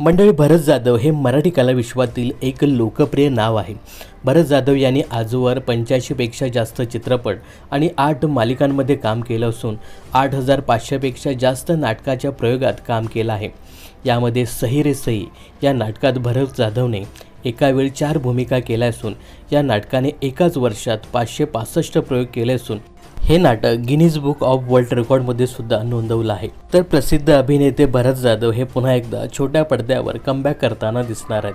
मंडळी भरत जाधव हे मराठी कलाविश्वातील एक लोकप्रिय नाव आहे. भरत जाधव यांनी आजवर पंच्याऐंशीपेक्षा जास्त चित्रपट आणि आठ मालिकांमध्ये काम केलं असून आठ हजार पाचशेपेक्षा जास्त नाटकाच्या प्रयोगात काम केलं आहे. यामध्ये सही रे सही या नाटकात भरत जाधवने एका वेळी चार भूमिका केल्या असून या नाटकाने एकाच वर्षात पाचशे पासष्ट प्रयोग केले असून हे नाटक गिनीज बुक ऑफ वर्ल्ड रेकॉर्डमध्ये सुद्धा नोंदवलं आहे. तर प्रसिद्ध अभिनेते भरत जाधव हे पुन्हा एकदा छोट्या पडद्यावर कमबॅक करताना दिसणार आहेत.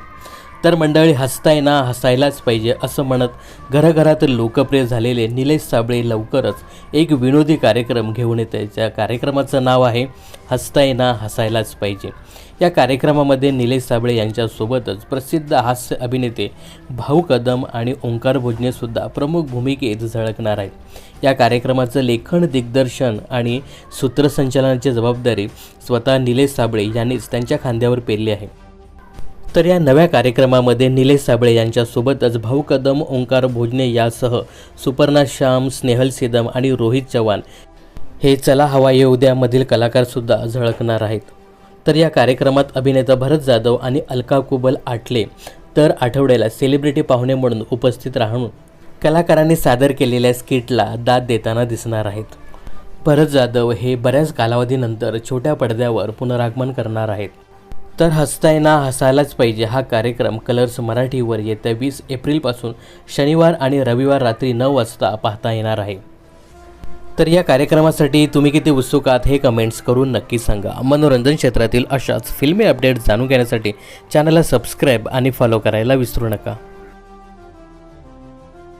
तर मंडळी हसताय ना हसायलाच पाहिजे असं म्हणत घराघरात लोकप्रिय झालेले निलेश साबळे लवकरच एक विनोदी कार्यक्रम घेऊन येत आहे त्या कार्यक्रमाचं नाव आहे हसताय ना हसायलाच पाहिजे. या कार्यक्रमामध्ये निलेश साबळे यांच्यासोबतच प्रसिद्ध हास्य अभिनेते भाऊ कदम आणि ओंकार भोजनेसुद्धा प्रमुख भूमिकेत झळकणार आहेत. या कार्यक्रमाचं लेखन दिग्दर्शन आणि सूत्रसंचालनाची जबाबदारी स्वतः निलेश साबळे यांनीच त्यांच्या खांद्यावर पेरली आहे. तर या नव्या कार्यक्रमामध्ये निलेश साबळे यांच्यासोबतच भाऊ कदम ओंकार भोजने यासह सुपर्णा श्याम स्नेहल सिदम आणि रोहित चव्हाण हे चला हवा येऊ द्यामधील कलाकारसुद्धा झळकणार आहेत. तर या कार्यक्रमात अभिनेता भरत जाधव आणि अलका कुबल आटले तर आठवड्याला सेलिब्रिटी पाहुणे म्हणून उपस्थित राहून कलाकारांनी सादर केलेल्या स्किटला दाद देताना दिसणार आहेत. भरत जाधव हे बऱ्याच कालावधीनंतर छोट्या पडद्यावर पुनरागमन करणार आहेत. तर हसताय ना हसायलाच पाहिजे हा कार्यक्रम कलर्स मराठीवर येत्या वीस एप्रिलपासून शनिवार आणि रविवार रात्री नऊ वाजता पाहता येणार आहे. तर या कार्यक्रमासाठी तुम्ही किती उत्सुक आहात हे कमेंट्स करून नक्की सांगा. मनोरंजन क्षेत्रातील अशाच फिल्मी अपडेट जाणून घेण्यासाठी चॅनलला सबस्क्राईब आणि फॉलो करायला विसरू नका.